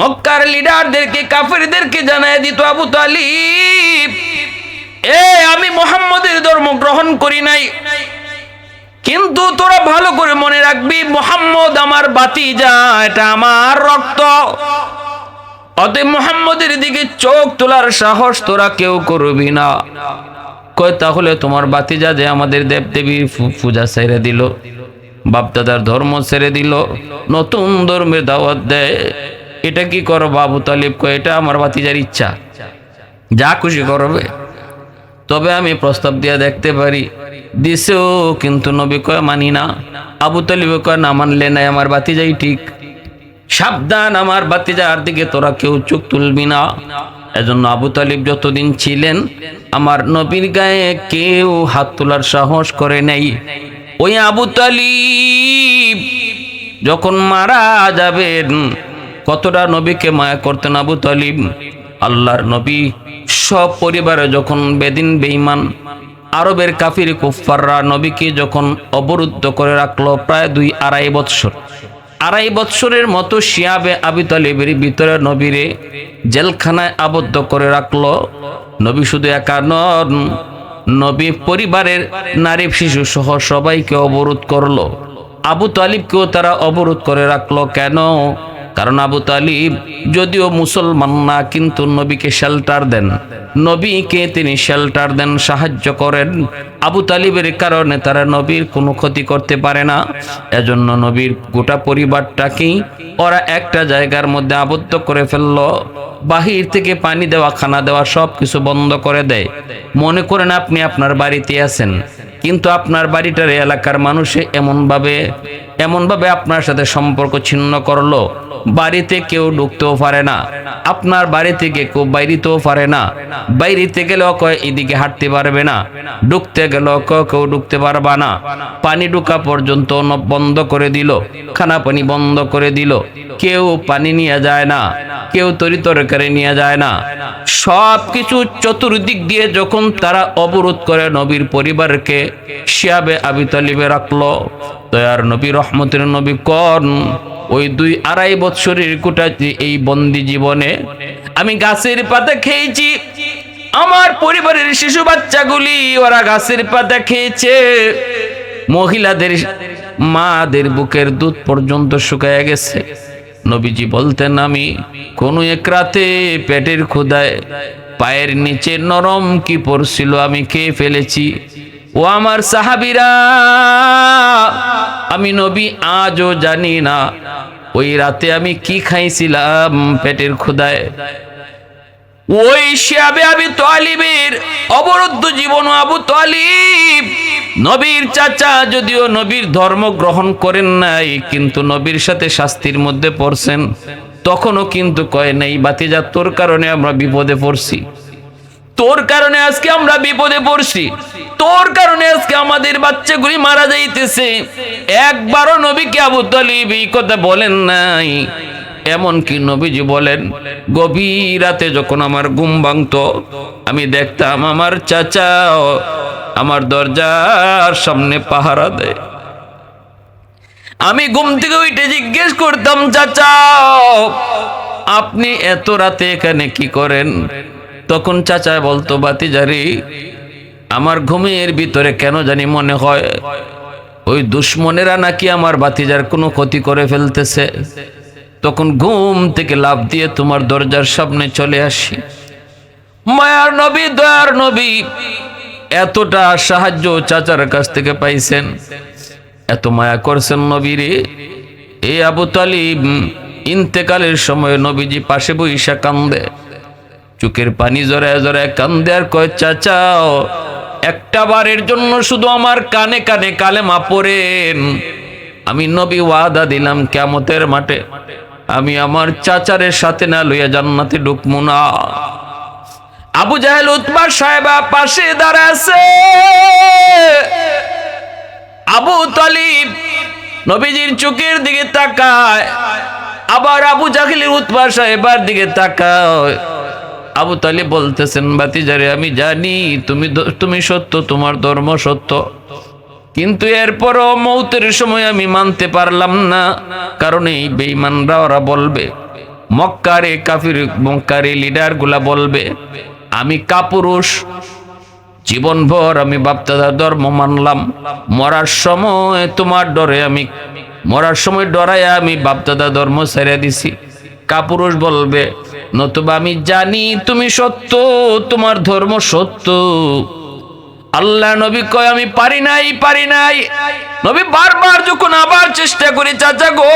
মক্কার লিডারদেরকে, কাফেরদেরকে জানায় দিত আবু তালিব, এ, আমি মোহাম্মদের ধর্ম গ্রহণ করি নাই। কিন্তু তোরা ভালো করে মনে রাখবি, মোহাম্মদ আমার বাতি যা এটা আমার রক্ত। অতএব মোহাম্মদের দিকে চোখ তোলার সাহস তোরা কেউ করবি না। কয়, তাহলে তোমার বাতিজা যে আমাদের দেব দেবীর পু- পূজা ছেড়ে দিল, বাপদাদার ধর্ম ছেড়ে দিল, নতুন ধর্মের দাওয়াত দেয়। এটা কি করো বাবু তালিব কয়, এটা আমার বাতিজার ইচ্ছা। যা খুশি করবে। তবে আমি প্রস্তাব দিয়া দেখতে পারি দিছেও কিন্তু নবী কয়, মানি না। আবু তালিব কয়, না মানলে নাই আমার বাতিজাই ঠিক। সাবধান আমার বাতিজার দিকে, তোরা কেউ চোখ তুলবি না। এজন্য আবু তালিব যতদিন ছিলেন, আমার নবীর গায়ে কেউ হাত তোলার সাহস করে নেই। ওই আবু তালিব যখন মারা যাবেন কতটা নবীকে মায়া করতেন আবু তালিব? আল্লাহর নবী সব পরিবারে যখন বেদিন বেঈমান আরবের কাফির কুফাররা নবীকে যখন অবরুদ্ধ করে রাখল প্রায় দুই আড়াই বৎসর। আড়াই বৎসরের মতো শিয়াবে আবি তালিবের ভিতরে নবীরে জেলখানায় আবদ্ধ করে রাখল। নবী শুধু একা নন, নবী পরিবারের নারী শিশু সহ সবাইকে অবরোধ করল। আবু তালিবকেও তারা অবরোধ করে রাখল। কেন? কারণ আবু তালিব, যদিও মুসলমান না, কিন্তু নবীকে শেল্টার দেন। নবীকে তিনি শেল্টার দেন, সাহায্য করেন। আবু তালিবের কারণে তারা নবীর কোনো ক্ষতি করতে পারে না। এজন্য নবীর গোটা পরিবারটাকেই ওরা একটা জায়গার মধ্যে আবদ্ধ করে ফেলল। বাহির থেকে পানি দেওয়া, খানা দেওয়া সব কিছু বন্ধ করে দেয়। মনে করেন আপনি আপনার বাড়িতে আছেন, কিন্তু আপনার বাড়িটার এলাকার মানুষে এমনভাবে এমনভাবে আপনার সাথে সম্পর্ক ছিন্ন করল। বাড়িতে কেউ ঢুকতেও পারে না। আপনার বাড়ি থেকে কেউ বাইরিতেও পারে না। বাইরিতে গেলেও কয় এদিকে হাঁটতে পারবে না। ঢুকতে গেলেও কেউ কেউ ঢুকতে পারবা না। পানি ঢুকা পর্যন্ত বন্ধ করে দিল, খানা পানি বন্ধ করে দিল। কেউ পানি নিয়ে যায় না, কেউ তরি তরকারি নিয়ে যায় না। সব কিছু চতুর্দিক দিয়ে যখন তারা অবরোধ করে নবীর পরিবারকে, শিয়াবে আবি তালিবে রাখল, দয়ার নবী, রহমতের নবী কন? ওই দুই আড়াই বৎসরের কোটা এই বন্দি জীবনে আমি গাছের পাতা খেয়েছি। আমার পরিবারের শিশু বাচ্চাগুলি ওরা গাছের পাতা খেয়েছে। মহিলাদের মাদের বুকের দুধ পর্যন্ত শুকায় গেছে। নবীজি বলতেন, আমি কোনো এক রাতে পেটের ক্ষুদায় পায়ের নিচে নরম কি পড়ছিল আমি খেয়ে ফেলেছি। ও আমার সাহাবিরা, আমি নবী আজও জানি না। ওই রাতে আমি কি খাইছিলাম পেটের ক্ষুদায় ওই শিয়াবে আবি তালিবের অবরুদ্ধ জীবন আবু তালিব। নবীর চাচা যদিও নবীর ধর্ম গ্রহণ করেন নাই, কিন্তু নবীর সাথে শাস্তির মধ্যে পড়ছেন। তখনও কিন্তু কয়, নাই বাতিজা, তোর কারণে আমরা বিপদে পড়ছি। তোর কারণে আজকে আমরা বিপদে পড়ছি। তোর কারণে আজকে আমাদের বাচ্চাগুলি মারা যাইতেছে। একবারও নবীকে আবু তালিব এই কথা বলেন নাই। এমনকি নবীজি বলেন, গভীর রাতে যখন আমার ঘুম ভাঙতো, আমি দেখতাম আমার চাচা আমার দরজার সামনে পাহারা দেয়। আমি ঘুম থেকে উঠে জিজ্ঞেস করতাম, চাচা, আপনি এত রাতে এখানে কি করেন? তখন চাচা বলতো বাতিজারি আমার ঘুমের ভিতরে কেন জানি মনে হয়, ওই দুশ্মনেরা নাকি আমার বাতিজার কোনো ক্ষতি করে ফেলতেছে। তখন ঘুম থেকে লাভ দিয়ে তোমার দরজার সামনে চলে আসি। মায়ার নবী, দয়ার নবী, এতটা সাহায্য চাচার কাছ থেকে পাইছেন। এত মায়া করছেন নবীরে। এ আবু তালিব ইন্তেকালের সময় নবীজি পাশে বইসা কান্দে। চোখের পানি জড়ায় জড়ায় কান্দে আর কয়, চাচাও একটা বারের জন্য শুধু আমার কানে কানে কালেমা পড়েন। আমি নবী ওয়াদা দিলাম কেমতের মাঠে। আমি আমার চাচারের সাথে না লইয়া জান্নাতে ঢুকবো না। আবু জাহেল উতবা সাহেবা পাশে দাঁড়াছে আবু তালিব নবীজির চোখের দিকে তাকায়। আবার আবু জাহিলের উৎপা সাহেবার দিকে তাকায়। আবু তালিব বলতেছেন বাতিজারে আমি জানি তুমি তুমি সত্য, তোমার ধর্ম সত্য। কিন্তু এরপরও মৌতের সময় আমি মানতে পারলাম না, কারণ এই বেঈমানরা ওরা বলবে, মক্কারে কাফির, মক্কারে লিডারগুলা বলবে, আমি কাপুরুষ। জীবনভর আমি বাপদাদার ধর্ম মানলাম। মরার সময় তোমার ডরে আমি, মরার সময় ডরায় আমি বাপদাদা ধর্ম ছেড়ে দিছি। কাপুরুষ বলবে নতুবা আমি জানি তুমি সত্য, তোমার ধর্ম সত্য। আল্লাহ নবী কয়, আমি পারি নাই পারি নাই। নবী বারবার যখন আবার চেষ্টা করি, চাচা গো।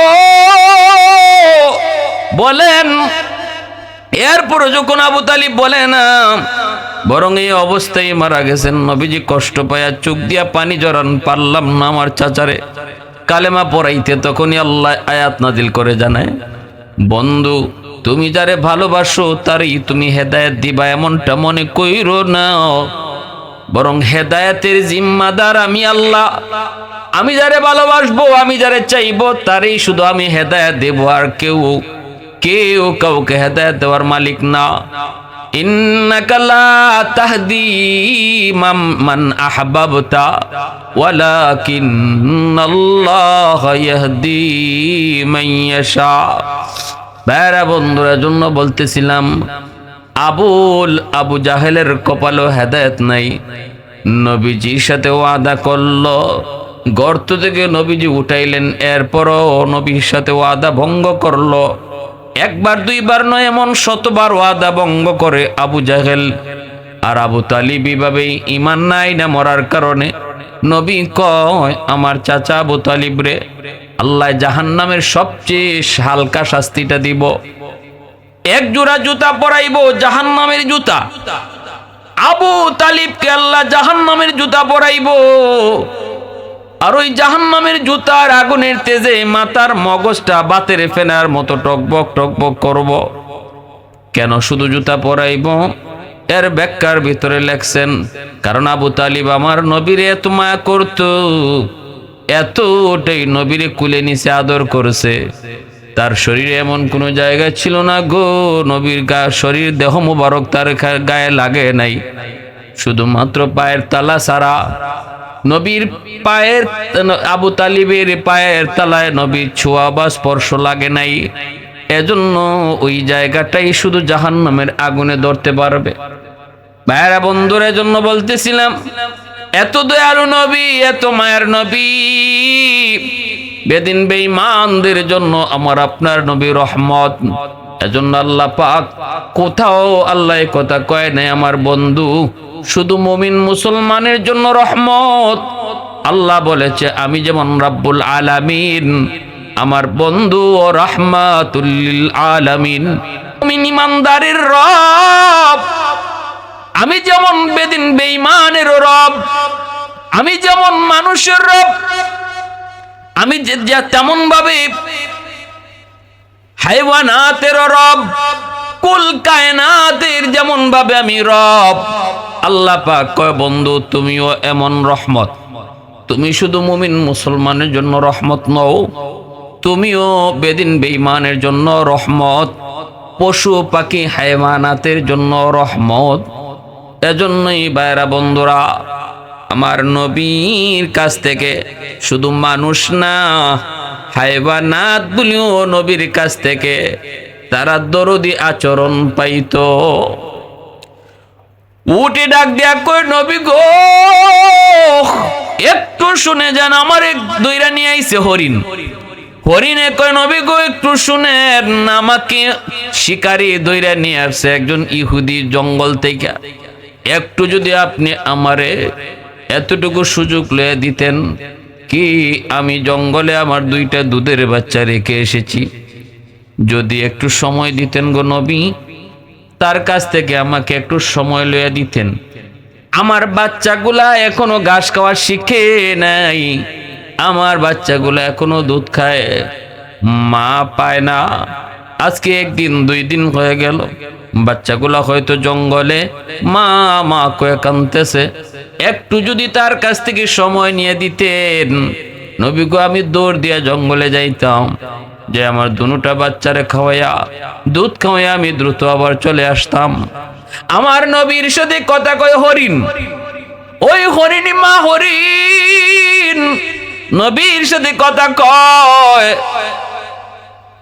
বলেন, এরপরে যখন আবু তালিব বলে না, বরং এই অবস্থায় মারা গেছেন, নবীজি কষ্ট পায়া চোখ দিয়া পানি জড়ান, পারলাম না আমার চাচারে। কালেমা পড়াইতে তখনই আল্লাহ আয়াত নাজিল করে জানায়, বন্ধু তুমি যারে ভালোবাসো, তারই তুমি হেদায়েত দিবা, এমনটা মনে কইর না। বরং হেদায়েতের জিম্মাদার আমি আল্লাহ। আমি যারে ভালোবাসবো, আমি যারে চাইব, তারই শুধু আমি হেদায়েত দেব আর কেউ কেউ কাউকে হেদায়ত দেওয়ার মালিক না। ইয়াশা। ভাইরা বন্ধুরা জন্য বলতেছিলাম, আবুল আবু জাহেলের কপালও হেদায়েত নাই। নবীজির সাথে ওয়াদা করল, গর্ত থেকে নবীজি উঠাইলেন, এরপরও নবীর সাথে ওয়াদা ভঙ্গ করল। একবার, দুইবার নয়, এমন শতবার ওয়াদা ভঙ্গ করে আবু জাহেল আর আবু তালিব এভাবেই ইমান নাই না মরার কারণে। নবী কয়, আমার চাচা আবু তালিব রে আল্লাহ জাহান্নামের সবচেয়ে হালকা শাস্তিটা দিব। এক জোড়া জুতা পরাইবো, জাহান্নামের জুতা। আবু তালিবকে আল্লাহ জাহান্নামের জুতা পরাইবো। আর ওই জাহান্নামের জুতার আগুনের তেজে মাথার মগজটা বাতের ফেনার মতো টকবক টকবক করব। কেন শুধু জুতা পরাইব? এর ব্যাখ্যার ভিতরে লেখছেন, কারণ আবু তালিব আমার নবীরে এত মায়া করত। এতটাই নবীরে কুলে নিচে আদর করেছে। তার শরীরে এমন কোনো জায়গা ছিল না গো। নবীর গা শরীর দেহ মুবারক তার গায়ে লাগে নাই। শুধুমাত্র পায়ের তালা সারা নবীর পায়ের আবু তালিবের পায়ের তালায় নবীর ছোঁয়া বা স্পর্শ লাগে নাই। এজন্য ওই জায়গাটাই শুধু জাহান্নামের আগুনে ধরতে পারবে। ভাইয়েরা বন্ধুর জন্য বলতেছিলাম এত দয়ালু নবী, এত মায়ের নবী। বেদিন বেঈমানদের জন্য আমার আপনার নবী রহমত। এজন্য আল্লাহ পাক কোথাও আল্লাহ কথা কয় নাই, আমার বন্ধু। শুধু মুমিন মুসলমানের জন্য রহমত। আল্লাহ বলেছে, আমি যেমন রাব্বুল আলামিন, আমার বন্ধু ও রহমাতুল্লিল আলামিন। মুমিন ইমানদারের রব। আমি যেমন বেদিন বেঈমানের রব, আমি যেমন মানুষের রব, আমি তেমন ভাবে হাইওয়ানাতের রব, কুল কায়নাতের যেমন ভাবে আমি রব। আল্লাহ পাক কয়, বন্ধু, তুমিও এমন রহমত। তুমি শুধু মুমিন মুসলমানের জন্য রহমত নও, তুমিও বেদিন বেঈমানের জন্য রহমত। পশু পাখি হাইওয়ানাতের জন্য রহমত। এজন্যই বাইরা বন্ধুরা, আমার নবীর কাছ থেকে শুধু মানুষ না হাইবানাত বলিও নবীর কাছ থেকে তারা দরদি আচরণ পাইতো। উঠে ডাক দিয়া কই নবী গো, একটু শুনে যান, আমার এক দইরা নিয়ে আইছে হরিণ। হরিণে কয়, নবী গো, একটু শুনেন, আমাকে শিকারি দইরা নিয়ে আসছে একজন ইহুদি জঙ্গল থেকে। একটু যদি আপনি আমারে এতটুকু সুযোগ লয়ে দিতেন, কি আমি জঙ্গলে আমার দুইটা দুধের বাচ্চা রেখে এসেছি? যদি একটু সময় দিতেন গো নবী, তার কাছ থেকে আমাকে একটু সময় লয়ে দিতেন। আমার বাচ্চাগুলা এখনও ঘাস খাওয়া শিখে নাই। আমার বাচ্চাগুলা এখনও দুধ খায়, মা পায় না। আজকে একদিন, দুই দিন হয়ে গেল। বাচ্চাগুলা হয়তো জঙ্গলে, মা মা কয়ে কানতেছে একটু যদি তার কাছ থেকে সময় নিয়ে দিতেন। নবীগো আমি দৌড় দিয়া জঙ্গলে যাইতাম। যে আমার দুটা বাচ্চারে খাওয়াইয়া, দুধ খাওয়াইয়া আমি দ্রুত আবার চলে আসতাম। আমার নবীর সাথে কথা কয় হরিণ। ওই হরিণী মা হরিণ, নবীর সাথে কথা কয়।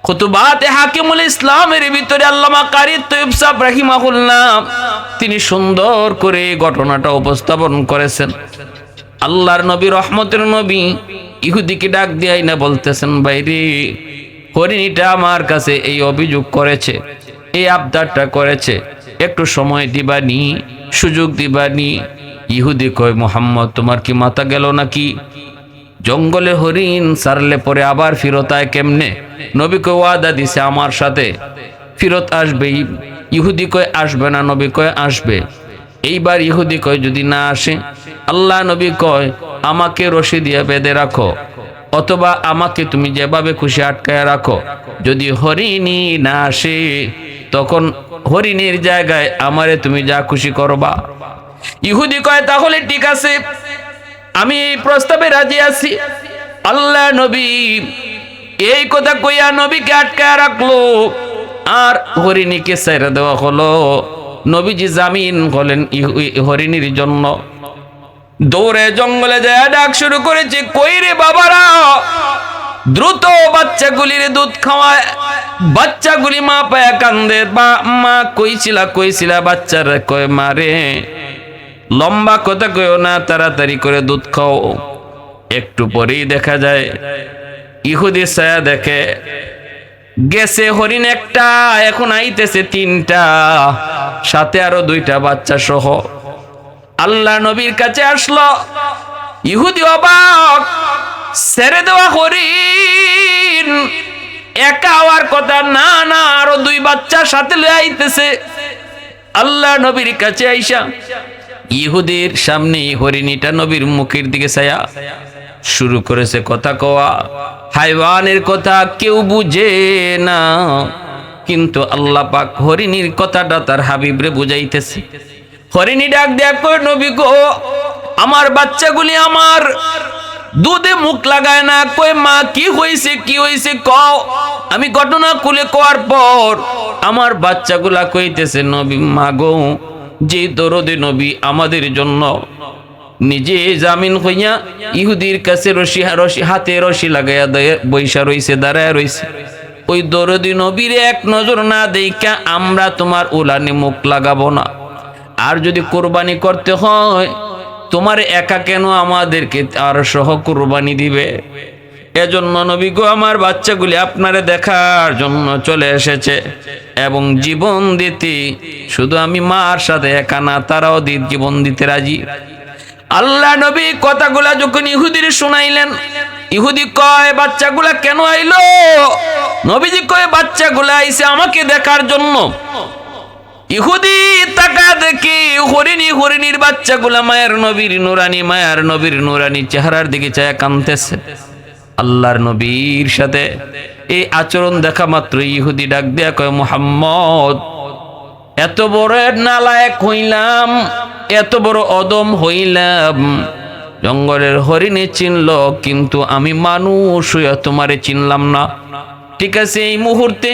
খুতুবাতে হাকিমুল ইসলামের ভিতরে আল্লামা কারি তৈব সাহ রাহিমাহুল্লাহ, তিনি সুন্দর করে ঘটনাটা উপস্থাপন করেছেন। আল্লাহর নবী, রহমতের নবী ইহুদিকে ডাক দিয়াই না বলতেছেন, বাইরে হরিণীটা আমার কাছে এই অভিযোগ করেছে, এই আবদারটা করেছে। একটু সময় দিবানি, সুযোগ দিবানি। ইহুদি কয়, মোহাম্মদ, তোমার কি মাথা গেল নাকি? জঙ্গলে হরিণ সারলে পরে আবার ফিরত আয় কেমনে? নবী কয় ওয়াদা দিছে আমার সাথে। ফিরত আসবে, ইহুদি কয় আসবে না, নবী কয় আসবে। এইবার ইহুদি কয় যদি না আসে, আল্লাহ নবী কয়, আমাকে রশি দিয়ে বেঁধে রাখো, অথবা আমাকে তুমি যেভাবে খুশি আটকায় রাখো। যদি হরিণী না আসে, তখন হরিণীর জায়গায় আমারে তুমি যা খুশি করবা। ইহুদি কয়, তাহলে ঠিক আছে আমি এই প্রস্তাবে রাজি আছি। আল্লাহ নবী, এই কথা কইয়া নবীকে আটকায় রাখল। আর হরিণীকে ছেড়ে দেওয়া হলো। নবীজি জামিন হলেন হরিণীর জন্য। দৌড়ে জঙ্গলে যায়, ডাক শুরু করেছে, কই রে বাবারা? দ্রুত বাচ্চাগুলির দুধ খাওয়ায়। বাচ্চাগুলি মা পায়া কান্দে, বা, মা, কইছিলা কইছিলা, বাচ্চারা কয় মারে লম্বা কথা কইও না, তাড়াতাড়ি করে দুধ খাও। একটু পরেই দেখা যায়, ইহুদি ছায়া দেখে, গেছে হরিণ একটা, এখন আইতেছে তিনটা, সাথে আরও দুইটা বাচ্চা সহ। আল্লাহ নবীর কাছে আসলো, ইহুদি অবাক, ছেড়ে দেওয়া হরিণ, একা হওয়ার কথা না না, আরও দুই বাচ্চা সাথে লয়ে আইতেছে। আল্লাহ নবীর কাছে আইসা ইহুদের সামনে হরিণীটা নবীর মুখের দিকে ছায়া শুরু করেছে কথা কওয়া হাইওয়ানের কথা কেউ বুঝে না, কিন্তু আল্লাহ পাক হরিণীর কথাটা তার হাবিবরে বুঝাইতেছে। হরিণী ডাক দেয়া কই নবী গো, আমার বাচ্চাগুলি আমার দুধে মুখ লাগায় না। কই মা, কি হইছে কি হইছে কও? আমি ঘটনা খুলে কোয়ার পর আমার বাচ্চাগুলা কইতেছে, নবী, মা গো যে দরদে নবী আমাদের জন্য নিজে জামিন হইয়া ইহুদির কাছে রশি রশি হাতে রশি লাগাইয়া বৈশা রইছে, দাঁড়ায় রইছে। ওই দরদি নবীর এক নজর না দেইকা আমরা তোমার উলানে মুখ লাগাবো না। আর যদি কোরবানি করতে হয়, তোমার একা কেন আমাদেরকে আর সহ কোরবানি দিবে? এজন্য নবী গো, আমার বাচ্চাগুলি আপনারে দেখার জন্য চলে এসেছে এবং জীবন দিতে, শুধু আমি মার সাথে একা না, তারাও দি জীবন দিতে রাজি। আল্লাহ নবী কথাগুলা যখন ইহুদির শুনাইলেন, ইহুদি কয়, বাচ্চাগুলা কেন আইলো? নবীজি কয়, বাচ্চাগুলা আইছে আমাকে দেখার জন্য। ইহুদি তাকা দেখি হরিণী, হরিণীর বাচ্চাগুলা মায়ের নবীর নুরানি, মায়ের নবীর নুরানি চেহারার দিকে চায় কানতেছে। আল্লাহর নবীর সাথে। এই আচরণ দেখা মাত্র ইহুদি ডাক দেয়া কয়, মোহাম্মদ, এত বড় নালায়ক হইলাম, এত বড় অদম হইলাম। জঙ্গলের হরিণে চিনল, কিন্তু আমি মানুষ হইয়া তোমারে চিনলাম না। ঠিক আছে এই মুহূর্তে,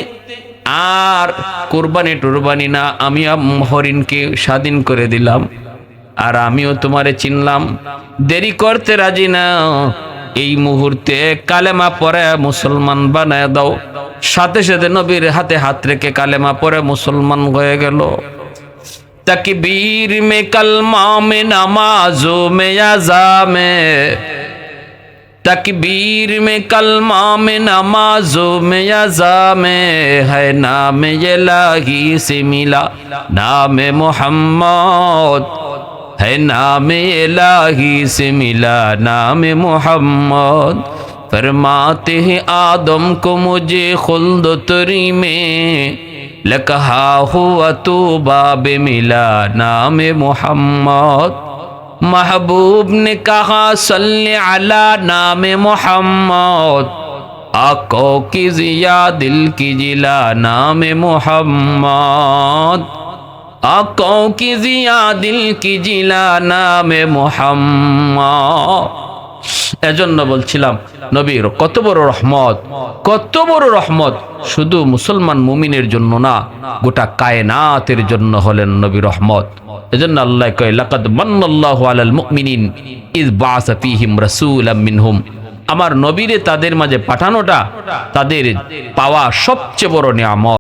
আর কোরবানি টুরবানি না আমি হরিণকে স্বাধীন করে দিলাম। আর আমিও তোমারে চিনলাম। দেরি করতে রাজি না। এই মুহূর্তে কালেমা পরে মুসলমান বানায় দাও। সাথে সাথে নবীর হাতে হাত রেখে কালেমা পরে মুসলমান হয়ে গেল। তকবীর মে কালমা মে নামাজো মে আজাম তাকবীর মে কলমা মে নামাজো মে আজাম হে নামে ইলাহি সে মিলা, নামে মোহাম্মদ। ہے نام الہی سے ملا نام محمد۔ فرماتے ہیں آدم کو مجھے خلد تری میں لکہا ہوا تو باب ملا نام محمد۔ محبوب نے کہا، صلی علی نام محمد۔ آقوں کی ضیا دل کی جلا نام محمد۔ আকাও কি জিয়া দিল কি জিলা নামে মোহাম্মদ? এজন্য বলছিলাম, নবীর কত বড় রহমত, কত বড় রহমত। শুধু মুসলমান মুমিনের জন্য না, গোটা কায়নাতের জন্য হলেন নবী রহমত। এজন্য আল্লাহ কয়, লাকাদ মান্নাল্লাহু আলাল মুমিনিন ইজ বাসা ফিহিম রাসূলাম মিনহুম। আমার নবীরে তাদের মাঝে পাঠানোটা তাদের পাওয়া সবচেয়ে বড় নিয়ামত।